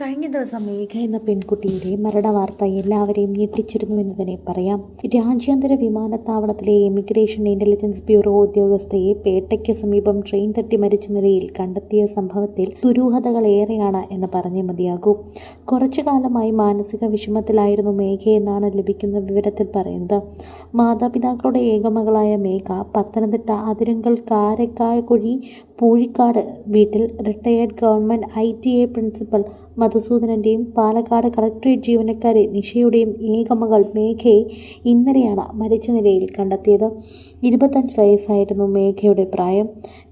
കഴിഞ്ഞ ദിവസം മേഘ എന്ന പെൺകുട്ടിയുടെ മരണ വാർത്ത എല്ലാവരെയും ഞെട്ടിച്ചിരുന്നു എന്ന് തന്നെ പറയാം. രാജ്യാന്തര വിമാനത്താവളത്തിലെ ഇമിഗ്രേഷൻ ഇന്റലിജൻസ് ബ്യൂറോ ഉദ്യോഗസ്ഥയെ പേട്ടയ്ക്ക് സമീപം ട്രെയിൻ തട്ടി മരിച്ച നിലയിൽ കണ്ടെത്തിയ സംഭവത്തിൽ ദുരൂഹതകൾ ഏറെയാണ് എന്ന് പറഞ്ഞേ മതിയാകൂ. കുറച്ചു കാലമായി മാനസിക വിഷമത്തിലായിരുന്നു മേഘ എന്നാണ് ലഭിക്കുന്ന വിവരത്തിൽ പറയുന്നത്. മാതാപിതാക്കളുടെ ഏകമകളായ മേഘ പത്തനംതിട്ട അതിരങ്കൽ കാരക്കാഴ്കുഴി പൂഴിക്കാട് വീട്ടിൽ retired government I T A principal മധുസൂദനന്റെയും Palakkad collectorate ജീവനക്കാരി നിഷയുടെയും ഏകമകൾ മേഘയെ ഇന്നലെയാണ് മരിച്ച നിലയിൽ കണ്ടെത്തിയത്. ഇരുപത്തഞ്ച് വയസ്സായിരുന്നു മേഘയുടെ പ്രായം.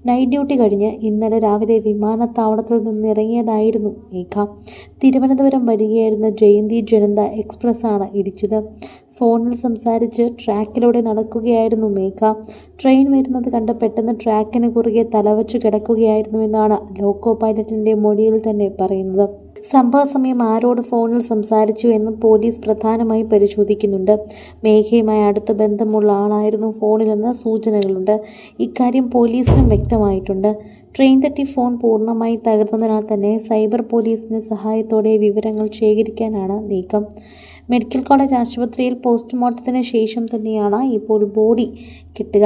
നൈറ്റ് ഡ്യൂട്ടി കഴിഞ്ഞ് ഇന്നലെ രാവിലെ വിമാനത്താവളത്തിൽ നിന്നിറങ്ങിയതായിരുന്നു മേഘ. തിരുവനന്തപുരം വരികയായിരുന്ന ജയന്തി ജനന്ത എക്സ്പ്രസ്സാണ് ഇടിച്ചത്. ഫോണിൽ സംസാരിച്ച് ട്രാക്കിലൂടെ നടക്കുകയായിരുന്നു മേഘ. ട്രെയിൻ വരുന്നത് കണ്ട് പെട്ടെന്ന് ട്രാക്കിന് കുറുകെ തലവച്ച് കിടക്കുകയായിരുന്നുവെന്നാണ് ലോക്കോ പൈലറ്റിന്റെ മൊഴിയിൽ തന്നെ പറയുന്നത്. സംഭവ സമയം ആരോട് ഫോണിൽ സംസാരിച്ചു എന്ന് പോലീസ് പ്രധാനമായും പരിശോധിക്കുന്നുണ്ട്. മേഘയുമായി അടുത്ത ബന്ധമുള്ള ആളായിരുന്നു ഫോണിലെന്ന സൂചനകളുണ്ട്. ഇക്കാര്യം പോലീസിനും വ്യക്തമായിട്ടുണ്ട്. ട്രെയിൻ തട്ടി ഫോൺ പൂർണമായി തകർന്നതിനാൽ തന്നെ സൈബർ പോലീസിന്റെ സഹായത്തോടെ വിവരങ്ങൾ ശേഖരിക്കാനാണ് നീക്കം. മെഡിക്കൽ കോളേജ് ആശുപത്രിയിൽ പോസ്റ്റ്മോർട്ടത്തിന് ശേഷം തന്നെയാണ് ഇപ്പോൾ ബോഡി കിട്ടുക.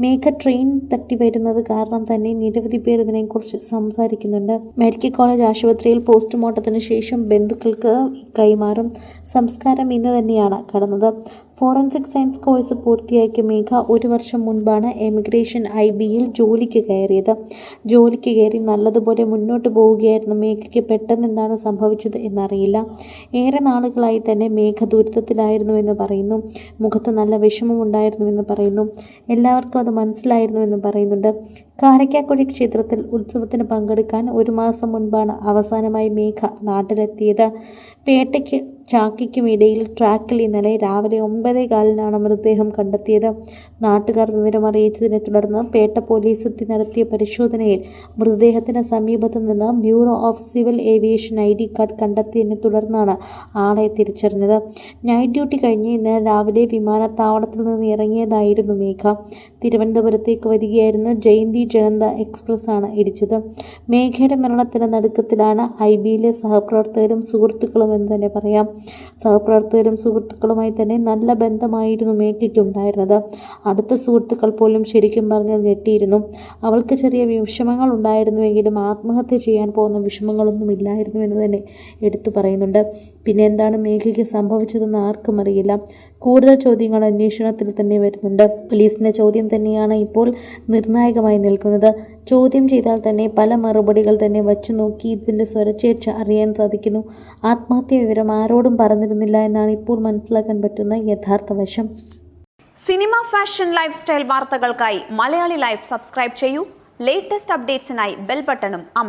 മേഘ ട്രെയിൻ തട്ടി വരുന്നത് കാരണം തന്നെ നിരവധി പേർ ഇതിനെക്കുറിച്ച് സംസാരിക്കുന്നുണ്ട്. മെഡിക്കൽ കോളേജ് ആശുപത്രിയിൽ പോസ്റ്റ്മോർട്ടത്തിന് ശേഷം ബന്ധുക്കൾക്ക് കൈമാറും. സംസ്കാരം ഇന്ന് തന്നെയാണ് കടന്നത്. ഫോറൻസിക് സയൻസ് കോഴ്സ് പൂർത്തിയാക്കിയ മേഘ ഒരു വർഷം മുൻപാണ് എമിഗ്രേഷൻ ഐ ബിയിൽ ജോലിക്ക് കയറിയത്. ജോലിക്ക് കയറി നല്ലതുപോലെ മുന്നോട്ട് പോവുകയായിരുന്ന മേഘയ്ക്ക് പെട്ടെന്ന് എന്താണ് സംഭവിച്ചത് എന്നറിയില്ല. ഏറെ നാളുകളായി തന്നെ മേഘ ദുരിതത്തിലായിരുന്നുവെന്ന് പറയുന്നു. മുഖത്ത് നല്ല വിഷമമുണ്ടായിരുന്നുവെന്ന് പറയുന്നു. എല്ലാവർക്കും അത് മനസ്സിലായിരുന്നുവെന്ന് പറയുന്നുണ്ട്. കാരക്കാക്കുഴി ക്ഷേത്രത്തിൽ ഉത്സവത്തിന് പങ്കെടുക്കാൻ ഒരു മാസം മുൻപാണ് അവസാനമായി മേഘ നാട്ടിലെത്തിയത്. പേട്ടയ്ക്ക് ചാക്കിക്കും ഇടയിൽ ട്രാക്കിൽ ഇന്നലെ രാവിലെ ഒമ്പതേ കാലിനാണ് മൃതദേഹം കണ്ടെത്തിയത്. നാട്ടുകാർ വിവരം അറിയിച്ചതിനെ തുടർന്ന് പേട്ട പോലീസ് എത്തി നടത്തിയ പരിശോധനയിൽ മൃതദേഹത്തിന് സമീപത്ത് നിന്ന് bureau of civil aviation I D card കണ്ടെത്തിയതിനെ തുടർന്നാണ് ആളെ തിരിച്ചറിഞ്ഞത്. നൈറ്റ് ഡ്യൂട്ടി കഴിഞ്ഞ് ഇന്ന് രാവിലെ വിമാനത്താവളത്തിൽ നിന്ന് ഇറങ്ങിയതായിരുന്നു മേഘ. തിരുവനന്തപുരത്തേക്ക് വരികയായിരുന്ന ജയന്തി ജനന്ത എക്സ്പ്രസ് ആണ് ഇടിച്ചത്. മേഘയുടെ മരണത്തിന് നടുക്കത്തിലാണ് ഐ ബിയിലെ സഹപ്രവർത്തകരും സുഹൃത്തുക്കളും എന്ന് തന്നെ പറയാം. സഹപ്രവർത്തകരും സുഹൃത്തുക്കളുമായി തന്നെ നല്ല ബന്ധമായിരുന്നു മേഘയ്ക്കുണ്ടായിരുന്നത് അടുത്ത സുഹൃത്തുക്കൾ പോലും ശരിക്കും പറഞ്ഞാൽ ഞെട്ടിയിരുന്നു. അവൾക്ക് ചെറിയ വിഷമങ്ങൾ ഉണ്ടായിരുന്നുവെങ്കിലും ആത്മഹത്യ ചെയ്യാൻ പോകുന്ന വിഷമങ്ങളൊന്നും ഇല്ലായിരുന്നു എന്ന് തന്നെ എടുത്തു പറയുന്നുണ്ട്. പിന്നെ എന്താണ് മേഘയ്ക്ക് സംഭവിച്ചതെന്ന് ആർക്കും അറിയില്ല. കൂടുതൽ ചോദ്യങ്ങൾ അന്വേഷണത്തിൽ തന്നെ വരുന്നുണ്ട്. പോലീസിന്റെ ചോദ്യം തന്നെയാണ് ഇപ്പോൾ നിർണായകമായി നിൽക്കുന്നത്. ചോദ്യം ചെയ്താൽ തന്നെ പല മറുപടികൾ തന്നെ വച്ചു നോക്കി ഇതിന്റെ സ്വരച്ചേർച്ച അറിയാൻ സാധിക്കുന്നു. ആത്മഹത്യ വിവരം ആരോടും പറഞ്ഞിരുന്നില്ല എന്നാണ് ഇപ്പോൾ മനസ്സിലാക്കാൻ പറ്റുന്ന യഥാർത്ഥ വശം. സിനിമ ഫാഷൻ ലൈഫ് സ്റ്റൈൽ വാർത്തകൾക്കായി മലയാളി ലൈഫ് സബ്സ്ക്രൈബ് ചെയ്യൂ. ലേറ്റസ്റ്റ് അപ്ഡേറ്റ്സിനായി ബെൽ ബട്ടണും അമർ